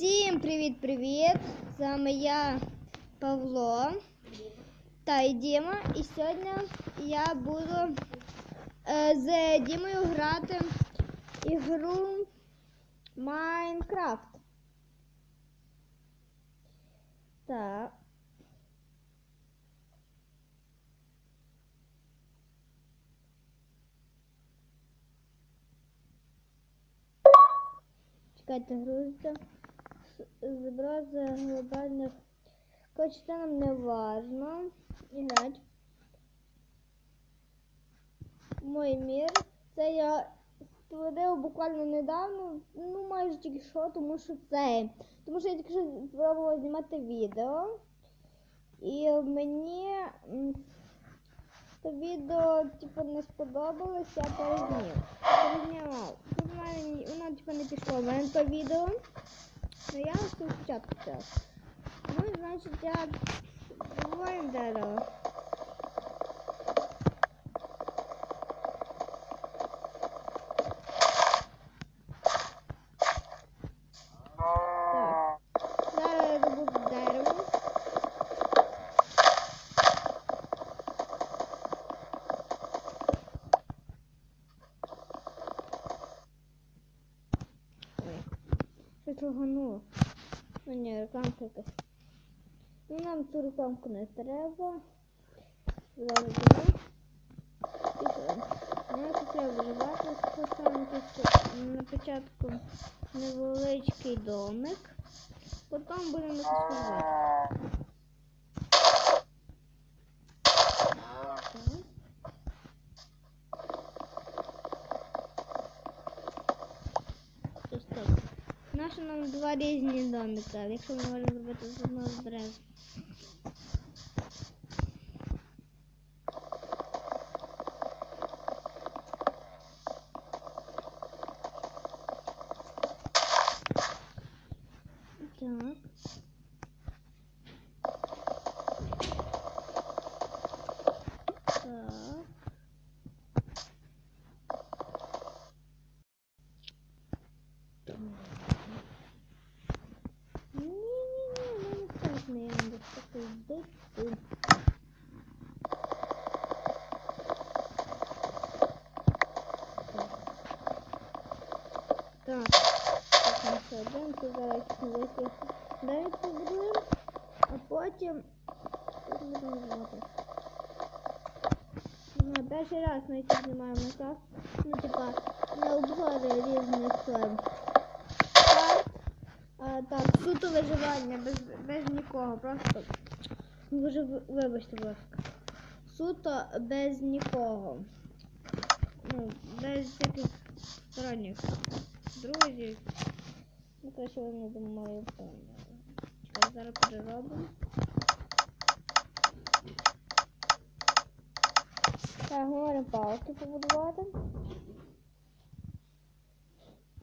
Всім привіт-привіт! З вами я Павло та і Діма. І сьогодні я буду е, з Дімою грати ігру Майнкрафт. Так. Чекайте, грузиться. Забрать за глобальних. Короче, нам не важно. Играть. Мой мір. Це я створив буквально недавно, ну майже тільки що, тому що це. Тому що я тільки що спробувала знімати відео. І мені це відео типу, не сподобалось, я перезняв. Ні- воно типу, не пішло в мене то відео. Ну я спочатку. Ну, і, значить, я добуваємо дерево. Так. Зараз я добуду дерево. Ой. Щось лагануло. Ну ні, рекламка якась. Ну нам цю рекламку не треба. Зараз що? Ну, це треба вживати. Тут на початку невеличкий домик. Потім будемо споживати. Ось так. Наші нам два різні домика, якщо ми можемо зробити з одного. Так. Так. Ні-ні-ні, не страшно, я вам такий дитин. Так, так, ми тут зараз великий далі побудуємо, а потім будемо зробити. Ну, перший раз ми тут знімаємо Майнкрафт, ну, типа, на обзори різних карт. Так, суто виживання без, без нікого, просто. Дуже вибачте, будь ласка. Суто без нікого. Ну, без всяких сторонніх друзів. Ну, коротше, вони думаю, поняли. Чекай, зараз переробимо. Так, говоримо палки побудувати.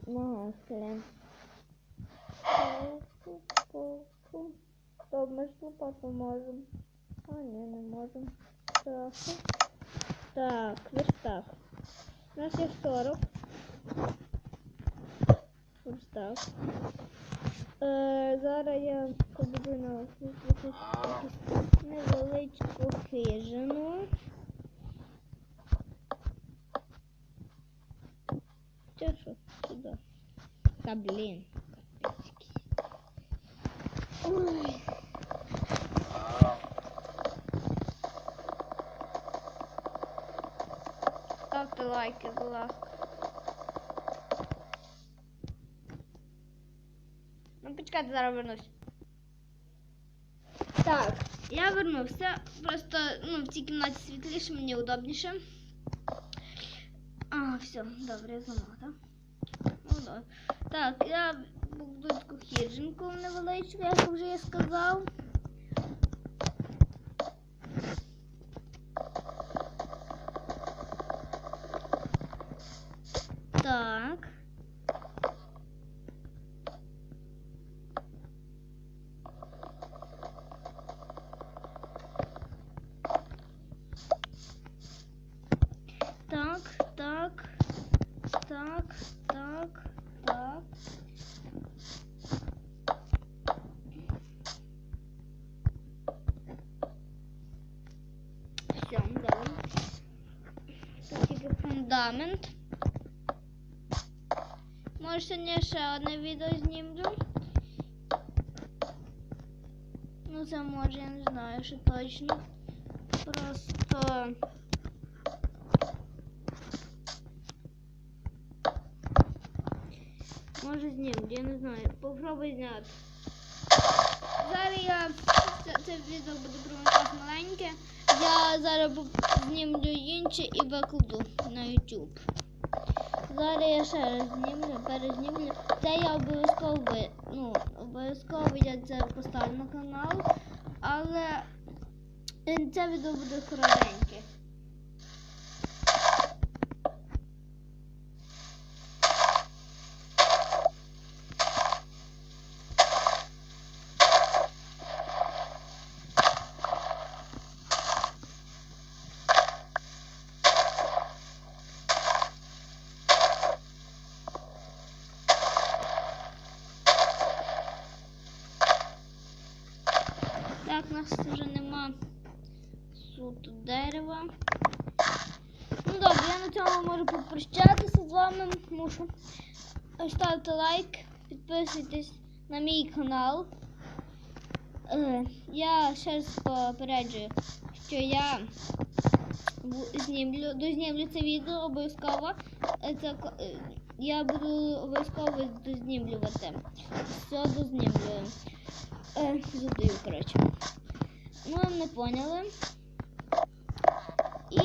Ага, хрен. Стоп, ми ж лопату можемо. А, ні, не можемо. Трохи. Так, верстак. У нас є 40. Верстак. Е, зараз я побудую на якусь невеличку хижину. Це що? Сюди. Та блін. Ой. Ставте лайки, будь ласка. Ну, почекайте, зараз вернусь. Так, я вернувся. Просто ну, в цій кімнаті світліше, мені удобніше. А, все, добре, я зламала, так? Ну, добре. Так, я буду таку хіджинку невеличку, як вже я сказав. Фундамент. Може, сьогодні ще одне відео знімлю. Ну, це може, я не знаю, що точно. Просто. Може знімлю, я не знаю. Попробуй зняти. Зараз я це, це відео буде промикати маленьке. Я зараз знімлю інше і викладу на YouTube. Зараз я ще раз знімлю, перезнімлю. Це я обов'язково ну, обов'язково я це поставлю на канал, але е, це відео буде коротеньке. Так, у нас вже нема суто дерева. Ну добре, я на цьому можу попрощатися з вами. Мушу ставити лайк, підписуйтесь на мій канал. Е, я ще раз попереджую, що я знімлю, дознімлю це відео обов'язково. Е, Це, е, я буду обов'язково дознімлювати. Все дознімлюю. Задаю, коротше. Ну, не поняли. І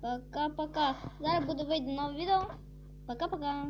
пока-пока. Зараз буде вийти нове відео. Пока-пока.